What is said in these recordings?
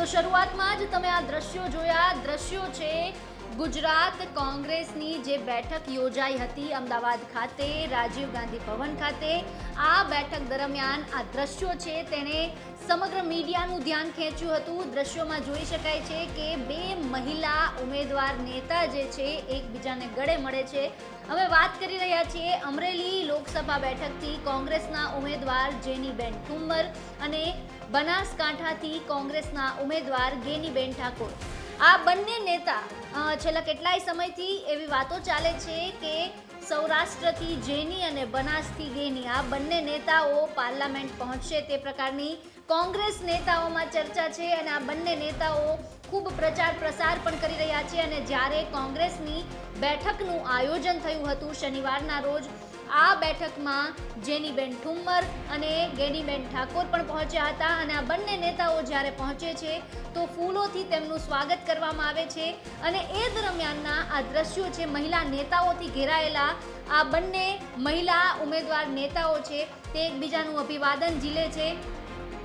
તો શરૂઆતમાં જ તમે આ દ્રશ્યો જોયા. દ્રશ્યો છે ગુજરાત કોંગ્રેસની જે બેઠક યોજાઈ હતી અમદાવાદ ખાતે, રાજીવ ગાંધી ભવન ખાતે. આ બેઠક દરમિયાન આ દ્રશ્યો છે તેણે સમગ્ર મીડિયાનું ધ્યાન ખેંચ્યું હતું. દ્રશ્યોમાં જોઈ શકાય છે કે બે મહિલા ઉમેદવાર નેતા જે છે એકબીજાને ગળે મળે છે. અમે વાત કરી રહ્યા છીએ અમરેલી લોકસભા બેઠકથી કોંગ્રેસના ઉમેદવાર જેનીબેન ઠુમ્મર અને બનાસકાંઠાથી કોંગ્રેસના ઉમેદવાર ગેનીબેન ઠાકોર. આ બંને નેતા છેલ્લા કેટલાય સમયથી એવી વાતો ચાલે છે કે સૌરાષ્ટ્રથી જેની અને બનાસથી ગેની આ બંને નેતાઓ પાર્લામેન્ટ પહોંચશે તે પ્રકારની કોંગ્રેસ નેતાઓમાં ચર્ચા છે અને આ બંને નેતાઓ ખૂબ પ્રચાર પ્રસાર પણ કરી રહ્યા છે અને જ્યારે કોંગ્રેસની બેઠકનું આયોજન થયું હતું શનિવારના રોજ આ બેઠકમાં જેનીબેન ઠુમ્મર અને ગેનીબેન ઠાકોર પણ પહોંચ્યા હતા અને આ બંને નેતાઓ જ્યારે પહોંચે છે તો ફૂલોથી તેમનું સ્વાગત કરવામાં આવે છે અને એ દરમિયાનના આ દ્રશ્યો છે મહિલા નેતાઓથી ઘેરાયેલા. આ બંને મહિલા ઉમેદવાર નેતાઓ છે તે એકબીજાનું અભિવાદન ઝીલે છે.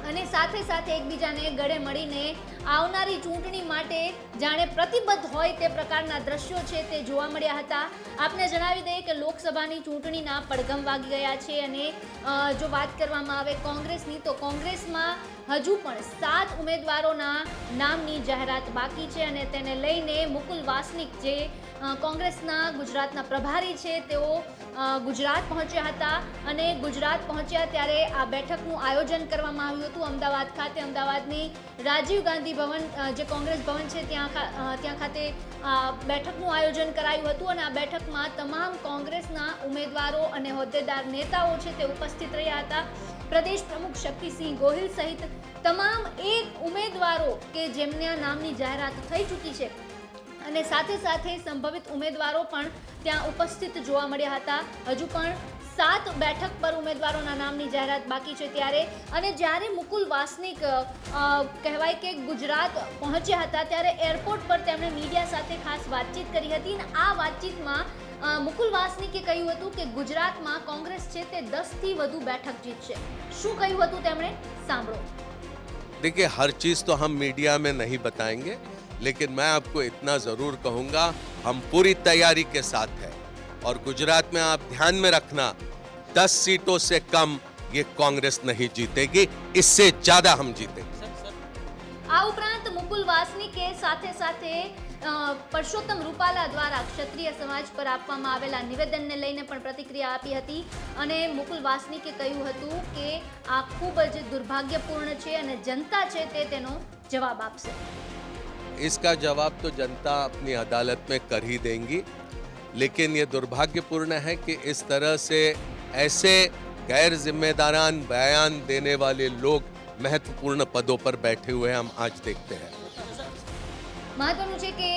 અને સાથે સાથે એકબીજાને ગળે મળીને આવનારી ચૂંટણી માટે જાણે પ્રતિબદ્ધ હોય તે પ્રકારના દ્રશ્યો છે તે જોવા મળ્યા હતા. આપને જણાવી દઈએ કે લોકસભાની ચૂંટણીના પડઘમ વાગી ગયા છે અને જો વાત કરવામાં આવે કોંગ્રેસની તો કોંગ્રેસમાં હજુ પણ સાત ઉમેદવારોના નામની જાહેરાત બાકી છે અને તેને લઈને મુકુલ વાસનિક જે કોંગ્રેસના ગુજરાતના પ્રભારી છે તેઓ ગુજરાત પહોંચ્યા હતા અને ગુજરાત પહોંચ્યા ત્યારે આ બેઠકનું આયોજન કરવામાં આવ્યું હતું અમદાવાદ ખાતે. અમદાવાદની રાજીવ ગાંધી ભવન જે કોંગ્રેસ ભવન છે, ત્યાં ત્યાં ખાતે આ બેઠકનું આયોજન કરાયું હતું અને આ બેઠકમાં તમામ કોંગ્રેસના ઉમેદવારો અને હોદ્દેદાર નેતાઓ છે તે ઉપસ્થિત રહ્યા હતા. પ્રદેશ પ્રમુખ શક્તિસિંહ ગોહિલ સહિત તમામ એક ઉમેદવારો કે જેમના નામની જાહેરાત થઈ ચૂકી છે. અને સાથે સાથે સંભવિત ઉમેદવારો પણ ત્યાં ઉપસ્થિત જોવા મળ્યા હતા હજુ પણ સાત બેઠક પર ઉમેદવારોના નામની જાહેરાત બાકી છે ત્યારે અને જ્યારે મુકુલ વાસનિક અ, અ, કહેવાય કે ગુજરાત પહોંચ્યા હતા ત્યારે એરપોર્ટ પર તેમણે મીડિયા સાથે ખાસ વાતચીત કરી હતી અને આ વાતચીતમાં અ, મુકુલ વાસનિકે કહ્યું હતું કે ગુજરાતમાં કોંગ્રેસ છે તે દસથી વધુ બેઠક જીતશે શું કહ્યું હતું તેમણે સાંભળો देखिए हर चीज तो हम मीडिया में नहीं बताएंगे लेकिन मैं आपको इतना जरूर कहूंगा हम पूरी तैयारी के साथ हैं और गुजरात में आप ध्यान में रखना दस सीटों से कम ये कांग्रेस नहीं जीतेगी इससे ज्यादा हम जीतेंगे આ ઉપરાંત મુકુલ વાસનિકે સાથે સાથે અ, પરસોત્તમ રૂપાલા દ્વારા ક્ષત્રિય સમાજ પર આપવામાં આવેલા નિવેદનને લઈને પણ પ્રતિક્રિયા આપી હતી અને મુકુલ વાસનિકે કહ્યું હતું કે આ ખૂબ જ દુર્ભાગ્યપૂર્ણ છે અને જનતા છે તે તેનો જવાબ આપશે इसका जवाब तो जनता अपनी अदालत में कर ही देंगी लेकिन ये दुर्भाग्यपूर्ण है कि इस तरह से ऐसे गैर जिम्मेदारान बयान देने वाले लोग महत्वपूर्ण पदों पर बैठे हुए हम आज देखते हैं મહત્વનું છે કે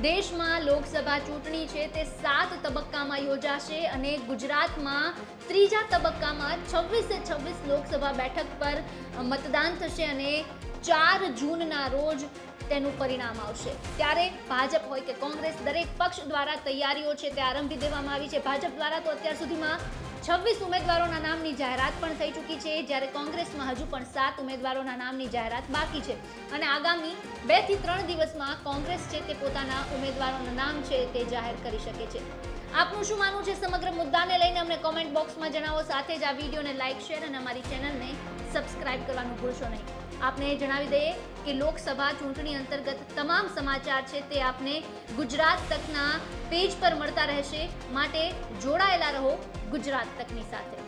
દેશમાં લોકસભા ચૂંટણી છે તે સાત તબક્કામાં યોજાશે અને ગુજરાતમાં ત્રીજા તબક્કામાં છવ્વીસે છવ્વીસ લોકસભા બેઠક પર મતદાન થશે અને ચાર જૂનના રોજ તેનું પરિણામ આવશે. ત્યારે ભાજપ હોય કે કોંગ્રેસ દરેક પક્ષ દ્વારા તૈયારીઓ છે તે આરંભી દેવામાં આવી છે. ભાજપ દ્વારા તો અત્યાર સુધીમાં છવ્વીસ ઉમેદવારોના નામની જાહેરાત પણ થઈ ચૂકી છે. જ્યારે કોંગ્રેસમાં હજુ પણ સાત ઉમેદવારોના નામની જાહેરાત બાકી છે. અને આગામી બેથી ત્રણ દિવસમાં કોંગ્રેસ છે તે પોતાના ઉમેદવારોના નામ છે તે જાહેર કરી શકે છે. આપનું શું માનવું છે સમગ્ર મુદ્દાને લઈને અમને કોમેન્ટ બોક્સમાં જણાવો. સાથે જ આ વિડીયોને લાઇક શેર અને અમારી ચેનલને સબસ્ક્રાઇબ કરવાનું ભૂલશો નહીં. આપને જણાવી દઈએ કે લોકસભા ચૂંટણી અંતર્ગત તમામ સમાચાર છે તે આપને ગુજરાત તકના પેજ પર મળતા રહેશે. માટે જોડાયેલા રહો ગુજરાત તકની સાથે.